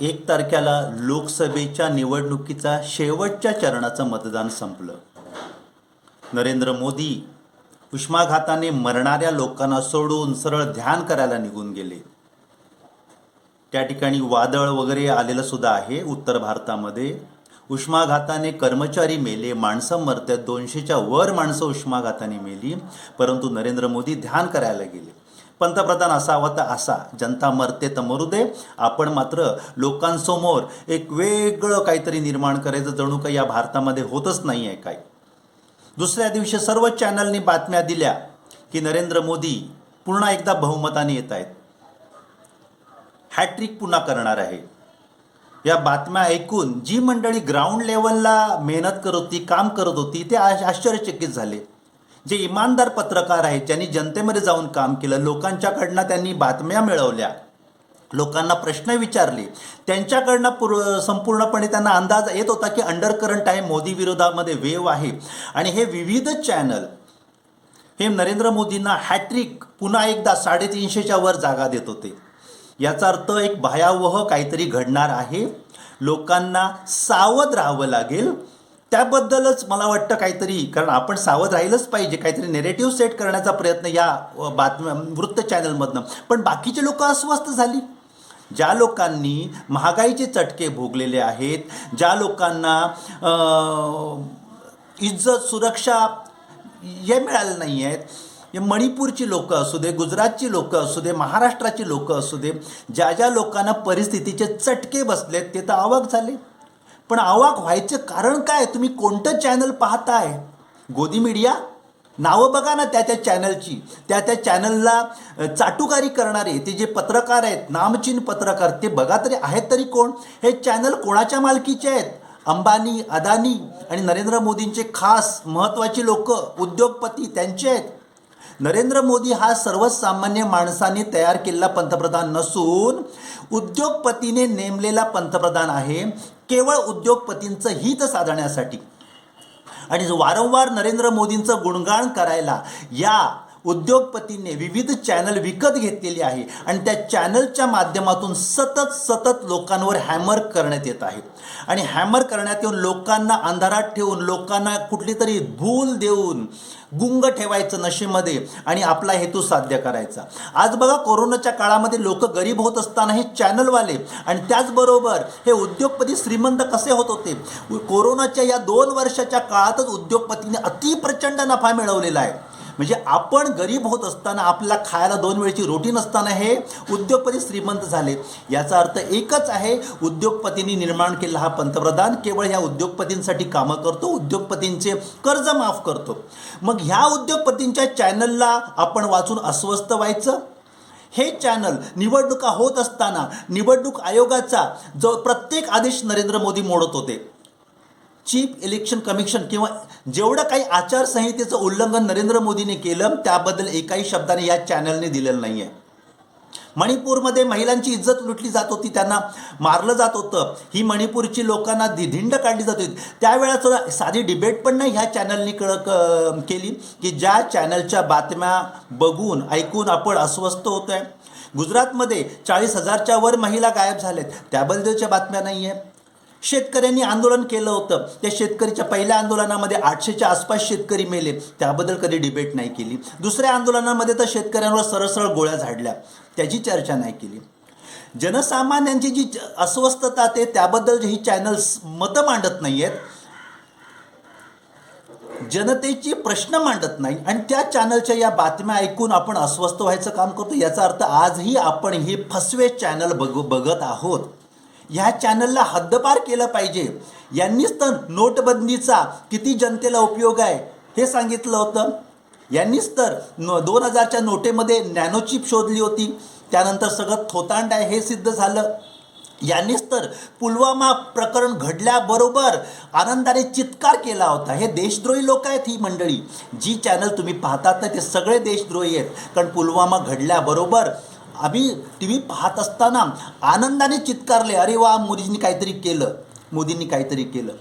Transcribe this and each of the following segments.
एक तारखेला लोकसभेच्या निवडणुकीचा शेवटच्या चरणाचं मतदान संपलं. नरेंद्र मोदी उष्माघाताने मरणाऱ्या लोकांना सोडून सरळ ध्यान करायला निघून गेले. त्या ठिकाणी वादळ वगैरे आलेलं सुद्धा आहे. उत्तर भारतामध्ये उष्माघाताने कर्मचारी मेले माणसं मरतात दोनशेच्या वर माणसं उष्माघाताने मेली परंतु नरेंद्र मोदी ध्यान करायला गेले. पंतप्रधान असावा तर असा. जनता मरते तर मरू दे. आपण मात्र लोकांसमोर एक वेगळं काहीतरी निर्माण करायचं. जणू काही या भारतामध्ये होतच नाही आहे काय दुसऱ्या दिवशी सर्व चॅनलनी बातम्या दिल्या की नरेंद्र मोदी पुन्हा एकदा बहुमताने येत आहेत. हॅट्रिक पुन्हा करणार आहे. या बातम्या ऐकून जी मंडळी ग्राउंड लेवलला मेहनत करत होती काम करत होती ते आश्चर्यचकित झाले. जे इमानदार पत्रकार आहेत ज्यांनी जनतेमध्ये जाऊन काम केलं लोकांच्याकडनं त्यांनी बातम्या मिळवल्या लोकांना प्रश्न विचारले त्यांच्याकडनं पूर संपूर्णपणे त्यांना अंदाज येत होता की अंडर करंट आहे मोदी विरोधामध्ये वेव आहे. आणि हे विविध चॅनल हे नरेंद्र मोदींना हॅट्रिक पुन्हा एकदा साडेतीनशेच्या वर जागा देत होते. याचा अर्थ एक भयावह काहीतरी घडणार आहे. लोकांना सावध राहावं लागेल. त्याबद्दलच मला वाटतं काहीतरी कारण आपण सावध राहिलंच पाहिजे काहीतरी नेरेटिव्ह सेट करण्याचा प्रयत्न या बातम्या वृत्त चॅनलमधनं पण बाकीचे लोक अस्वस्थ झाली. ज्या लोकांनी महागाईचे चटके भोगलेले आहेत ज्या लोकांना इज्जत सुरक्षा हे मिळाले नाही आहेत मणिपूरची लोकं असू दे गुजरातची लोकं असू दे महाराष्ट्राची लोकं असू दे ज्या ज्या लोकांना परिस्थितीचे चटके बसलेत ते तर अवाक झाले. पण आवाक व्हायचं कारण काय? तुम्ही कोणतं चॅनल पाहताय? गोदी मीडिया नावं बघा ना त्या त्या चॅनलची त्या त्या चॅनलला चाटुकारी करणारे ते जे पत्रकार आहेत नामचीन पत्रकार ते बघा तरी आहेत तरी कोण? हे चॅनल कोणाच्या मालकीचे आहेत? अंबानी अदानी आणि नरेंद्र मोदींचे खास महत्त्वाचे लोक उद्योगपती त्यांचे आहेत. नरेंद्र मोदी हा सर्वसामान्य माणसाने तयार केलेला पंतप्रधान नसून उद्योगपतीने नेमलेला पंतप्रधान आहे. केवळ उद्योगपतींचं हित साधण्यासाठी. आणि वारंवार नरेंद्र मोदींचं गुणगान करायला या उद्योगपतींनी विविध चॅनल विकत घेतलेली आहे आणि त्या चॅनलच्या माध्यमातून सतत सतत लोकांवर हॅमर करण्यात येत आहे. आणि हॅमर करण्यात येऊन लोकांना अंधारात ठेवून लोकांना कुठली तरी भूल देऊन गुंग ठेवायचं नशेमध्ये आणि आपला हेतू साध्य करायचा. आज बघा कोरोनाच्या काळामध्ये लोक गरीब होत असताना हे चॅनलवाले आणि त्याचबरोबर हे उद्योगपती श्रीमंत कसे होत होते? कोरोनाच्या या दोन वर्षाच्या काळातच उद्योगपतीने अतिप्रचंड नफा मिळवलेला आहे. म्हणजे आपण गरीब होत असताना आपल्याला खायला दोन वेळची रोटी नसताना हे उद्योगपती श्रीमंत झाले. याचा अर्थ एकच आहे उद्योगपतींनी निर्माण केला हा पंतप्रधान केवळ ह्या उद्योगपतींसाठी कामं करतो उद्योगपतींचे कर्ज माफ करतो. मग ह्या उद्योगपतींच्या चॅनलला आपण वाचून अस्वस्थ व्हायचं? हे चॅनल निवडणुका होत असताना निवडणूक आयोगाचा जो प्रत्येक आदेश नरेंद्र मोदी मोडत होते. चीफ इलेक्शन कमिशन किंवा जेवढं काही आचारसंहितेचं उल्लंघन नरेंद्र मोदीने केलं त्याबद्दल एकाही शब्दाने या चॅनलने दिलेलं नाही आहे मणिपूरमध्ये महिलांची इज्जत लुटली जात होती त्यांना मारलं जात होतं. ही मणिपूरची लोकांना दि- धिंड काढली जात होती. त्यावेळेस साधी डिबेट पण नाही ह्या चॅनलनी कळ केली की ज्या चॅनलच्या बातम्या बघून ऐकून आपण अस्वस्थ होतो आहे गुजरातमध्ये चाळीस हजारच्या वर महिला गायब झाल्यात त्याबद्दलच्या बातम्या नाही आहे शेतकऱ्यांनी आंदोलन केलं होतं. त्या शेतकरीच्या पहिल्या आंदोलनामध्ये आठशेच्या आसपास शेतकरी मेले. त्याबद्दल कधी डिबेट नाही केली. दुसऱ्या आंदोलनामध्ये तर शेतकऱ्यांवर सरसळ गोळ्या झाडल्या. त्याची चर्चा नाही केली. जनसामान्यांची जी अस्वस्थता ते त्याबद्दल ही चॅनल्स मतं मांडत नाही आहेत जनतेची प्रश्न मांडत नाही आणि त्या चॅनलच्या या बातम्या ऐकून आपण अस्वस्थ व्हायचं काम करतो. याचा अर्थ आजही आपण हे फसवे चॅनल बघ बघत आहोत. ह्या चॅनलला हद्दपार केलं पाहिजे. यांनीच तर नोटबंदीचा किती जनतेला उपयोग आहे हे सांगितलं होतं. यांनीच तर न दोन हजारच्या नोटेमध्ये नॅनोचिप शोधली होती. त्यानंतर सगळं थोतांड आहे हे सिद्ध झालं. यांनीच तर पुलवामा प्रकरण घडल्याबरोबर आनंदाने चित्कार केला होता. हे देशद्रोही लोक आहेत ही मंडळी. जी चॅनल तुम्ही पाहतात ना ते सगळे देशद्रोही आहेत. कारण पुलवामा घडल्याबरोबर आम्ही टी व्ही पाहत असताना आनंदाने चित्कारले. अरे वा मोदींनी काहीतरी केलं. मोदींनी काहीतरी केलं.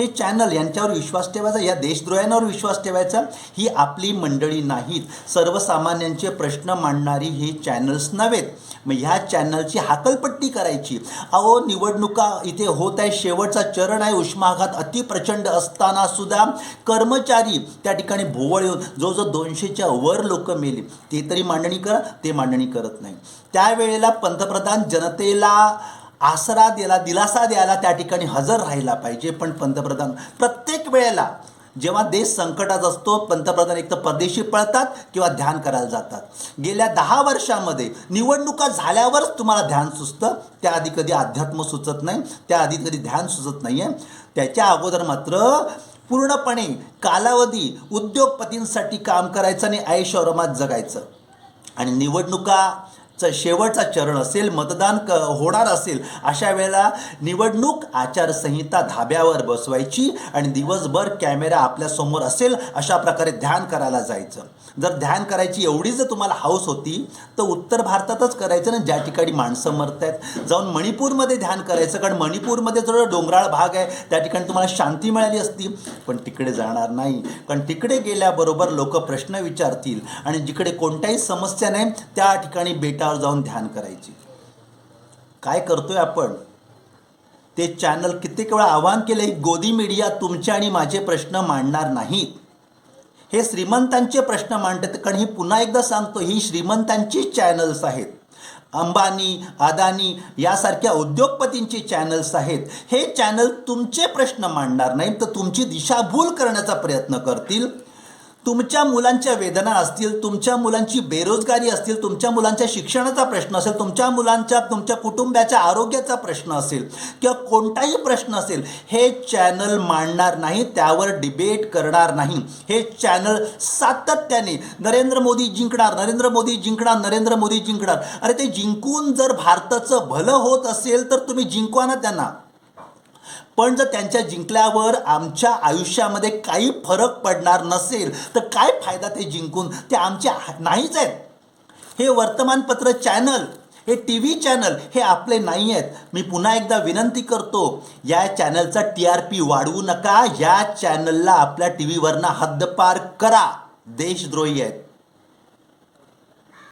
हे चॅनल यांच्यावर विश्वास ठेवायचा या देशद्रोह्यांवर विश्वास ठेवायचा ही आपली मंडळी नाहीत. सर्वसामान्यांचे प्रश्न मांडणारी हे चॅनल्स नव्हेत मग ह्या चॅनलची हाकलपट्टी करायची. अहो निवडणुका इथे होत आहे शेवटचा चरण आहे उष्माघात अतिप्रचंड असताना सुद्धा कर्मचारी त्या ठिकाणी भोवळ येऊन जो जो दोनशेच्या वर लोक मेले. ते तरी मांडणी करा ते मांडणी करत नाही. त्यावेळेला पंतप्रधान जनतेला आसरा द्यायला दिलासा द्यायला त्या ठिकाणी हजर राहिला पाहिजे. पण पंतप्रधान प्रत्येक वेळेला जेव्हा देश संकटात असतो पंतप्रधान एक तर परदेशी पळतात किंवा ध्यान करायला जातात. गेल्या दहा वर्षामध्ये निवडणुका झाल्यावरच तुम्हाला ध्यान सुचतं. त्याआधी कधी अध्यात्म सुचत नाही त्याआधी कधी ध्यान सुचत नाही आहे त्याच्या अगोदर मात्र पूर्णपणे कालावधी उद्योगपतींसाठी काम करायचं आणि ऐश्वरमात जगायचं. आणि निवडणुका शेवटचा चरण असेल मतदान क होणार असेल अशा वेळेला निवडणूक आचारसंहिता धाब्यावर बसवायची आणि दिवसभर कॅमेरा आपल्यासमोर असेल अशा प्रकारे ध्यान करायला जायचं. जर ध्यान करायची एवढी जर तुम्हाला हाऊस होती तर उत्तर भारतातच करायचं ना ज्या ठिकाणी माणसं मरत आहेत जाऊन मणिपूरमध्ये ध्यान करायचं कारण मणिपूरमध्ये जो डोंगराळ भाग आहे त्या ठिकाणी तुम्हाला शांती मिळाली असती. पण तिकडे जाणार नाही. कारण तिकडे गेल्याबरोबर लोक प्रश्न विचारतील. आणि जिकडे कोणत्याही समस्या नाही त्या ठिकाणी बेटा बेटावर जाऊन ध्यान करायची. काय करतोय आपण? ते चॅनल कित्येक वेळा आवाहन केले गोदी मीडिया तुमचे आणि माझे प्रश्न मांडणार नाहीत. हे श्रीमंतांचे प्रश्न मांडतात कारण ही पुन्हा एकदा सांगतो ही श्रीमंतांचीच चॅनल्स आहेत. अंबानी अदानी यासारख्या उद्योगपतींची चॅनल्स आहेत. हे चॅनल तुमचे प्रश्न मांडणार नाहीत तर तुमची दिशाभूल करण्याचा प्रयत्न करतील. तुमच्या मुलांच्या वेदना असतील तुमच्या मुलांची बेरोजगारी असतील तुमच्या मुलांच्या शिक्षणाचा प्रश्न असेल तुमच्या मुलांच्या तुमच्या कुटुंबाच्या आरोग्याचा प्रश्न असेल किंवा कोणताही प्रश्न असेल हे चॅनल मांडणार नाही त्यावर डिबेट करणार नाही. हे चॅनल सातत्याने नरेंद्र मोदी जिंकणार नरेंद्र मोदी जिंकणार नरेंद्र मोदी जिंकणार. अरे ते जिंकून जर भारताचं भलं होत असेल तर तुम्ही जिंकवा ना त्यांना. पण जर त्यांच्या जिंकल्यावर आमच्या आयुष्यामध्ये काही फरक पडणार नसेल तर काय फायदा ते जिंकून? ते आमचे नाहीच आहेत. हे वर्तमानपत्र चॅनल हे टी व्ही चॅनल हे आपले नाही आहेत मी पुन्हा एकदा विनंती करतो या चॅनलचा टी आर पी वाढवू नका. या चॅनलला आपल्या टी व्हीवरनं हद्दपार करा. देशद्रोही आहेत.